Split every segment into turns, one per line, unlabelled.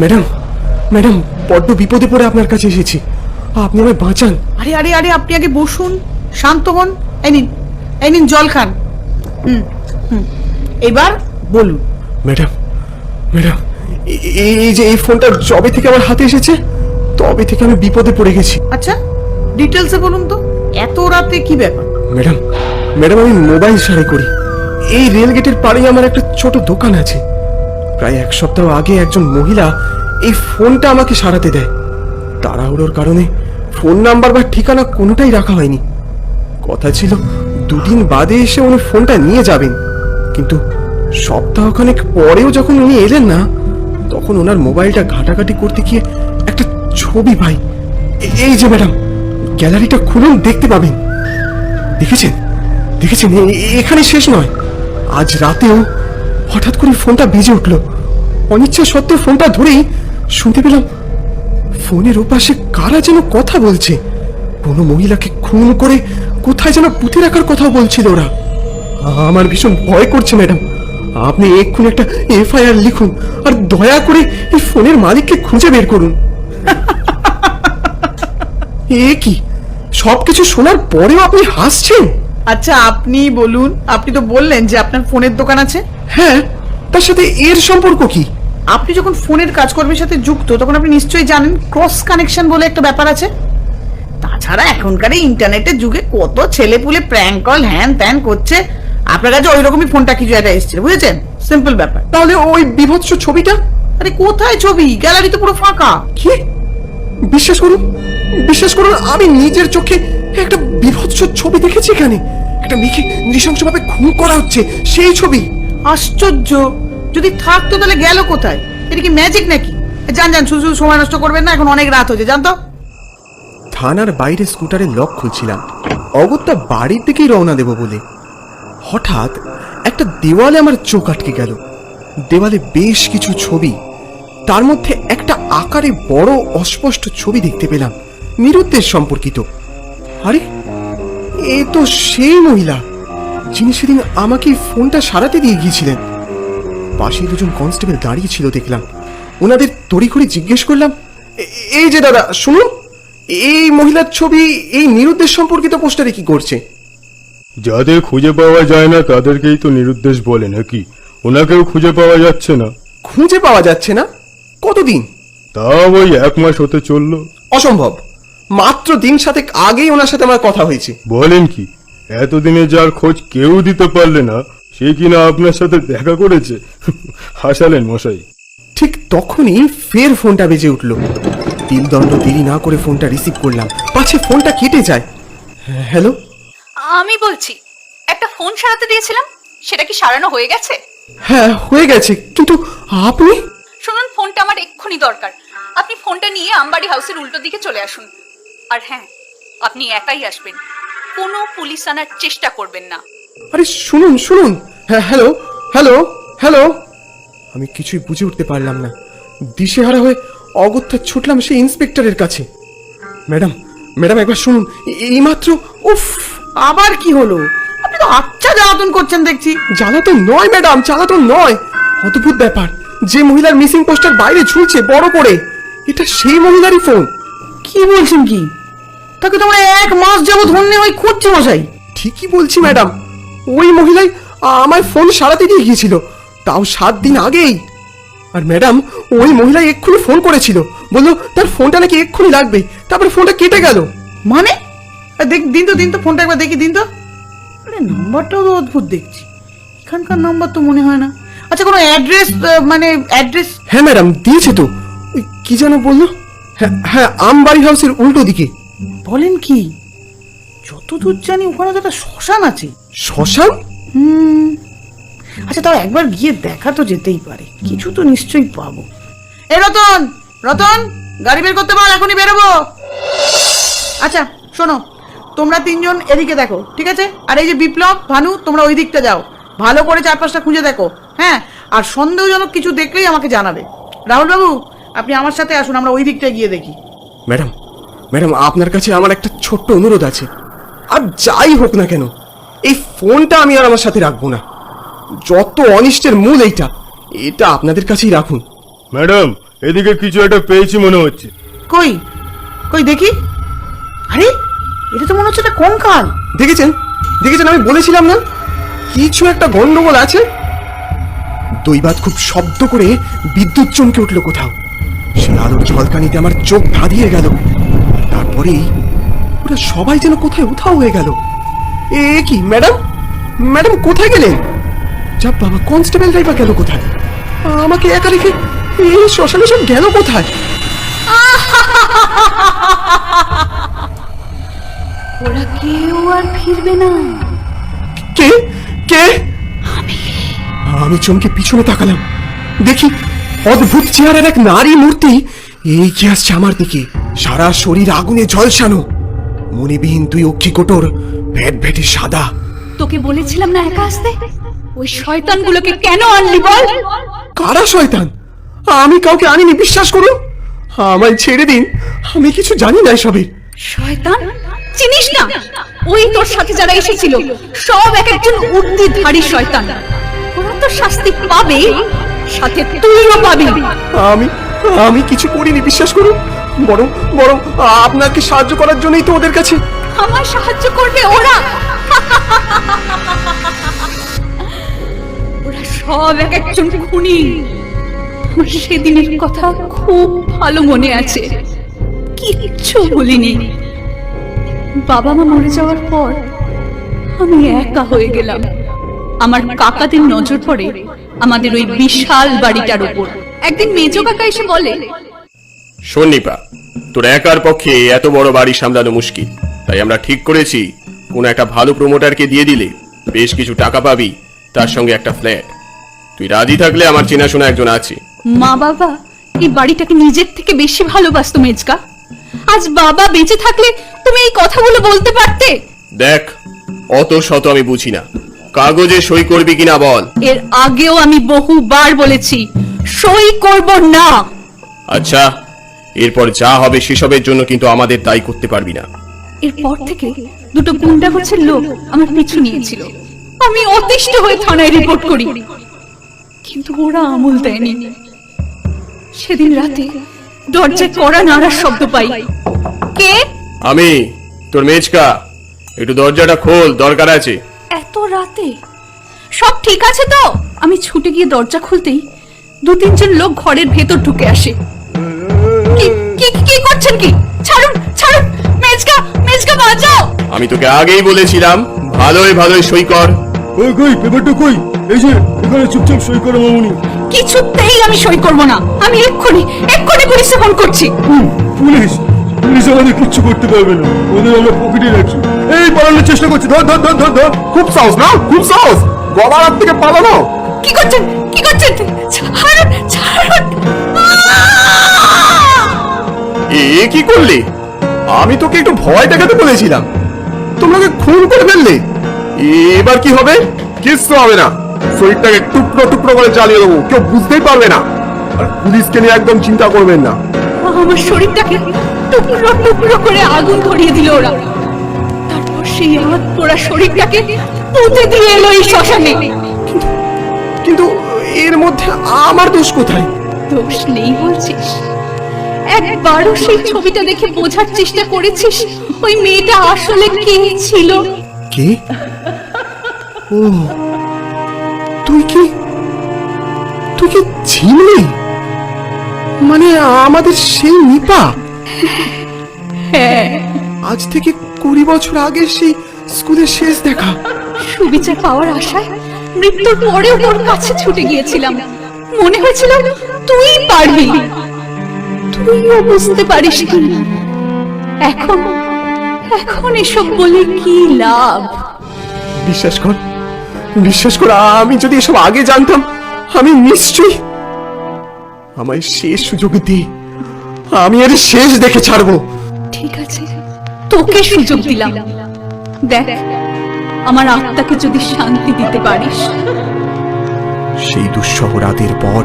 Madam madam বড্ড বিপদে পড়ে আপনার কাছে এসেছি। আপনি আমায় বাঁচান।
আরে আরে আরে আপনি আগে বসুন। শান্ত হন। এই নিন এই নিন জল খান। হুম হুম। এবার বলুন।
ম্যাডাম ম্যাডাম এই যে এই ফোনটা জবে থেকে আমার হাতে এসেছে তবে থেকে আমি বিপদে পড়ে গেছি।
আচ্ছা ডিটেলসে বলুন তো। এত রাতে কি ব্যাপার?
ম্যাডাম ম্যাডাম আমি মোবাইল সারাই করি। এই রেল গেটের পাড়েই আমার একটা ছোট দোকান আছে। প্রায় এক সপ্তাহ আগে একজন মহিলা এই ফোনটা আমাকে সারাতে দেয়। তাড়াহুড়োর কারণে ফোন নাম্বার বা ঠিকানা কোনোটাই রাখা হয়নি। কথা ছিল, দুদিন বাদে এসে উনি ফোনটা নিয়ে যাবেন। কিন্তু সপ্তাহখানেক পরেও যখন উনি এলেন না, তখন ওনার মোবাইলটা ঘাটাঘাটি করতে গিয়ে একটা ছবি ভাই এই যে ম্যাডাম, গ্যালারিটা খুলুন, দেখতে পাবেন। দেখেছেন? দেখেছেন? এখানে শেষ নয়। আজ রাতেও হঠাৎ করে ফোনটা বেজে উঠল। অনিচ্ছা সত্ত্বেও ফোনটা ধরেই শুনতে পেলাম, ফোনের ওপাশে কারা যেন কথা বলছে। কোনো মহিলাকে খুন করে কোথায় যেন পুঁতে রাখার কথা বলছিল ওরা। আমার ভীষণ ভয় করছে, ম্যাডাম। আপনি এক্ষুনি একটা এফআইআর লিখুন আর দয়া করে এই ফোনের মালিককে খুঁজে বের করুন। এ কি? সবকিছু শোনার পরেও আপনি হাসছেন?
আচ্ছা আপনি বলুন। আপনি তো বললেন যে আপনার ফোনের দোকান আছে।
হ্যাঁ তার সাথে এর সম্পর্ক কি?
আপনি যখন ফোনের কাজকর্মের সাথে যুক্ত তখন আপনি নিশ্চয়ই জানেন ক্রস কানেকশন বলে একটা ব্যাপার আছে। তাছাড়া এখনকার ইন্টারনেটের যুগে কত ছেলেপুলে প্র্যাঙ্ক কল হ্যান ত্যান করছে। আপনার কাছে ওই রকমই ফোনটা কিছু একটা এসেছিল বুঝেছেন? সিম্পল ব্যাপার।
তাহলে ওই বিভৎস ছবিটা?
আরে কোথায় ছবি? গ্যালারি তো পুরো ফাঁকা।
কি? বিশ্বাস করুন বিশ্বাস করুন আমি নিজের চোখে একটা বিভৎস ছবি দেখেছি এখানে। একটা মেয়েকে নৃশংসভাবে খুন করা হচ্ছে সেই ছবি।
আশ্চর্য। যদি থাকতো তাহলে গেল কোথায়? এটা কি ম্যাজিক নাকি? যান যান, শুধু সময় নষ্ট করবেন না, এখন অনেক রাত হয়েছে জান তো।
থানার বাইরে স্কুটারের লক খুলছিলাম। অগত্যা বাড়ির দিকেই রওনা দেব বলে। হঠাৎ একটা দেওয়ালে আমার চোখ আটকে গেল। দেওয়ালে বেশ কিছু ছবি। তার মধ্যে একটা আকারে বড় অস্পষ্ট ছবি দেখতে পেলাম। নিরুদ্দেশ সম্পর্কিত। আরে, এ তো সেই মহিলা। যিনি সেদিন আমাকে ফোনটা সারাতে দিয়ে গিয়েছিলেন। পাশে দুজন কনস্টেবল দাঁড়িয়ে ছিল দেখলাম। ওনাদের তড়িঘড়ি জিজ্ঞেস করলাম এই যে দাদা শুনুন এই মহিলার ছবি এই নিরুদ্দেশ সম্পর্কিত পোস্টারে কি করছে?
যাদের খুঁজে পাওয়া যায় না তাদেরকেই তো নিরুদ্দেশ বলে নাকি? ওনাকেও খুঁজে পাওয়া যাচ্ছে না।
খুঁজে পাওয়া যাচ্ছে না? কতদিন?
তাও ওই এক মাস হতে চলল।
অসম্ভব। মাত্র দিন সাথে আগেই ওনার সাথে আমার কথা হয়েছে।
বলেন কি? এতদিনে যার খোঁজ কেউ দিতে পারলে না সে কিনা আপনার সাথে দেখা করেছে? হাসালেন মশাই।
ঠিক তখনই ফের ফোনটা বেজে উঠল। তিলদণ্ড দেরি না করে ফোনটা রিসিভ করলাম। পাছে ফোনটা কেটে যায়। হ্যাঁ, হ্যালো?
আমি বলছি একটা ফোন সারাতে দিয়েছিলাম সেটা কি সারানো হয়ে গেছে?
হ্যাঁ হয়ে গেছে। কিন্তু আপনি?
শুনুন ফোনটা আমার এক্ষুনি দরকার। আপনি ফোনটা নিয়ে আমবাড়ি হাউসের উল্টো দিকে চলে আসুন। আর হ্যাঁ আপনি একাই আসবেন। কোনো পুলিশ আনার চেষ্টা করবেন না।
আরে শুনুন শুনুন। হ্যাঁ হ্যালো হ্যালো হ্যালো। আমি কিছুই বুঝে উঠতে পারলাম না। দিশেহারা হয়ে অগত্যা ছুটলাম সেই ইন্সপেক্টরের কাছে। ম্যাডাম ম্যাডাম একবার শুনুন। এইমাত্র উফ
আবার কি হলো? আপনি তো আচ্ছা জ্বালাতন করছেন দেখছি।
জ্বালাতন নয় ম্যাডাম জ্বালাতন নয়। অদ্ভুত ব্যাপার যে মহিলার মিসিং পোস্টার বাইরে ঝুলছে বড় করে এটা সেই মহিলারই ফোন।
কি বলছেন কি? তাকে তো আমরা এক মাস যাবৎ ধন্য ওই খুঁজছি মশাই।
ঠিকই বলছি ম্যাডাম। ওই মহিলাই আমার ফোন সারাতে দিয়ে গিয়েছিল তাও সাত দিন আগেই। আর ম্যাডাম ওই মহিলা এক্ষুনি ফোন করেছিল। বলল তার ফোনটা নাকি এক্ষুনি লাগবে তারপরে ফোনটা কেটে গেল।
মানে? দেখ দিন তো দিন তো ফোনটা একবার দেখি দিন তো। আরে নাম্বারটাও তো অদ্ভুত দেখছি। এখানকার নাম্বার তো মনে হয় না। আচ্ছা কোনো অ্যাড্রেস মানে অ্যাড্রেস?
হ্যাঁ ম্যাডাম দিয়েছে তো। কি যেন বলল? হ্যাঁ হ্যাঁ আমবাড়ি হাউসের উল্টো দিকে।
বলেন কি? যতদূর জানি ওখানে তো একটা শ্মশান আছে।
শ্মশান?
হুম। আচ্ছা তাও একবার গিয়ে দেখা তো যেতেই পারে। কিছু তো নিশ্চয়ই পাবো। এ রতন! রতন! গাড়ি বের করতে পার এখনই বেরোবো। আচ্ছা শোনো তোমরা তিনজন এদিকে দেখো ঠিক আছে? আর এই যে বিপ্লব ভানু তোমরা ওই দিকটা যাও। ভালো করে চার পাঁচটা খুঁজে দেখো হ্যাঁ? আর সন্দেহজনক কিছু দেখলেই আমাকে জানাবে। রাহুল বাবু আপনি আমার সাথে আসুন আমরা ওই দিকটায় গিয়ে দেখি।
ম্যাডাম ম্যাডাম আপনার কাছে আমার একটা ছোট্ট অনুরোধ আছে। আর যাই হোক না কেন এই ফোনটা আমি আর আমার সাথে রাখব না। যত অনিষ্টের মূল এইটা এটা আপনাদের কাছেই রাখুন।
ম্যাডাম এদিকে কিছু একটা পেয়েছি মনে হচ্ছে।
কই? কই দেখি? আরে এটা তো মনে হচ্ছে একটা কঙ্কাল
দেখেছেন? দেখেছেন আমি বলেছিলাম না? কিছু একটা গন্ডগোল আছে? দৈবাত খুব শব্দ করে বিদ্যুৎ চমকে উঠল কোথাও। সে আলোর ঝলকানিতে আমার চোখ ধাঁধিয়ে গেল। তারপরেই ওরা সবাই যেন কোথায় উধাও হয়ে গেল। এ কি ম্যাডাম? ম্যাডাম কোথায় গেলেন? যা বাবা কনস্টেবল ড্রাইভার গেল কোথায়? আমাকে একা রেখে এই শ্মশানে সব গেল কোথায়?
ওরা কেউ আর ফিরবে না।
কে? কে? আমি। চমকে পিছনে তাকালাম। দেখি অদ্ভুত চেহারার এক নারী মূর্তি এই কি আসছে আমার দিকে। সারা শরীর আগুনে ঝলসানো। মনিবিহীন তুই অক্ষি কোটর ভেট ভেটে সাদা।
তোকে বলেছিলাম না একা আসতে? ওই শয়তানগুলোকে কেন আনলি বল?
কারা শয়তান? আমি কাউকে আনিনি বিশ্বাস করুন? আমায় ছেড়ে দিন আমি কিছু জানি না এসবের।
শয়তান? চিনিস না? ওই তোর সাথে যারা এসেছিল সব এক একজন উর্দিধারী শয়তান। ওরা তো শাস্তি পাবে সাথে তুইও পাবি।
আমি আমি কিছু করিনি বিশ্বাস করুন? বরং বরং, আপনাকে সাহায্য করার জন্যই তো ওদের কাছে।
আমার সাহায্য করবে ওরা। ওরা সব এক একজন খুনি। সেদিনের কথা খুব ভালো মনে আছে। কিচ্ছু বলিনি। বাবা মা মরে যাওয়ার পর আমি একা হয়ে গেলাম। আমার কাকাদের নজর পড়ে আমাদের ওই বিশাল বাড়িটার উপর। একদিন মেজো কাকা এসে বলে
শোন নিপা তোর একার পক্ষে এত বড় বাড়ি সামলানো মুশকিল। তাই আমরা ঠিক করেছি কোনো একটা ভালো প্রোমোটারকে দিয়ে দিলে বেশ কিছু টাকা পাবি তার সঙ্গে একটা ফ্ল্যাট তুই রাজি থাকলে আমার চেনাশোনা একজন আছে।
মা বাবা এই বাড়িটাকে নিজের থেকে বেশি ভালোবাসতো মেজকা। আজ বাবা বেঁচে থাকলে তুমি এই কথাগুলো বলতে পারতে?
দেখ অত শত আমি বুঝি না। কাগজে সই করবি কিনা বল।
এর আগেও আমি বহুবার বলেছি সই করব না।
আচ্ছা এরপর যা হবে সেসবের জন্য কিন্তু আমাদের দায়ী করতে পারবি না।
এরপর থেকে দুটো গুন্ডা গোছের লোক আমার পিছু নিয়েছিল। আমি অতিষ্ঠ হয়ে থানায় রিপোর্ট করি। কিন্তু ওরা আমল দেয়নি। সেদিন রাতে দরজায় কড়া নাড়ার শব্দ পাই। কে?
আমি তোর মেজকা। একটু দরজাটা খোল দরকার আছে।
এত রাতে? সব ঠিক আছে তো? আমি ছুটে গিয়ে দরজা খুলতেই দু তিনজন লোক ঘরের ভেতর ঢুকে আসে। কি করছেন কি? ছাড়ুন ছাড়ুন মেজকা মেজকা বাঁচাও!
আমি তোকে আগেই বলেছিলাম ভালোই ভালোই সই কর।
ওই কই পেপারটা কই? এই যে এখানে চুপচাপ সই করো মামুনি।
কিছুতেই আমি সই করব না। আমি এক্ষুনি এক্ষুনি পুলিশে ফোন করছি।
পুলিশ পুলিশ আমাদের কিচ্ছু করতে পারবে না। ওদের আমরা পকেটে রাখি এই পালানোর চেষ্টা করছি। ধর ধর ধর ধর ধর।
খুব সাহস না? খুব সাহস। গলার হাত থেকে পালানো।
কি করছেন? কি করছেন? ছাড়ুন ছাড়ুন!
এ কি করলি? আমি তোকে একটু ভয় দেখাতে বলেছিলাম। তোমরা খুন করে ফেললে। এবার কি হবে? কিচ্ছু হবে না। শরীরটাকে টুকরো টুকরো করে চালিয়ে দেবো। কেউ বুঝতেই পারবে না। আর পুলিশকে নিয়ে একদম চিন্তা করবেন না।
আমার শরীরটাকে টুকরো টুকরো করে আগুন ধরিয়ে দিল ওরা। তারপর সেই হাত পোড়া শরীরটাকে পুঁতে দিয়ে এলো এই শ্মশানে।
কিন্তু এর মধ্যে আমার দোষ কোথায়?
দোষ নেই বলছিস? একবারও সেই ছবিটা দেখে বোঝার চেষ্টা করেছিস? ওই মেয়েটা আসলে কে ছিল?
কে? ও তুই কি তুই কি ঝিমলি? মানে আমাদের সেই নিপা?
হ্যাঁ।
আজ থেকে কুড়ি বছর আগে সেই স্কুলের শেষ দেখা।
সুবিচার পাওয়ার আশায় মৃত্যুর পরেও তোর কাছে ছুটে গিয়েছিলাম। মনে হয়েছিল তুই পারবি। তুইও বুঝতে পারিস কি? এখন এখন এসব বলে কি লাভ?
বিশ্বাস কর বিশ্বাস কর আমি যদি এসব আগে জানতাম আমি নিশ্চয়ই আমায় শেষ সুযোগ দে আমি এর শেষ দেখে ছাড়বো।
ঠিক আছে তোকে সুযোগ দিলাম। দেখ আমার আত্মাকে যদি শান্তি দিতে পারিস।
সেই দুঃসহ রাতের পর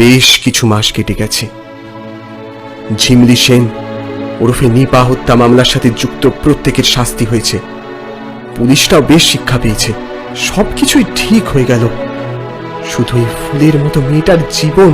বেশ কিছু মাস কেটে গেছে। ঝিমলি সেন ওরফে নিপা হত্যা মামলার সাথে যুক্ত প্রত্যেকের শাস্তি হয়েছে। পুলিশটাও বেশ শিক্ষা পেয়েছে। সবকিছুই ঠিক হয়ে গেল। শুধু এই ফুলের মতো মেয়েটার জীবন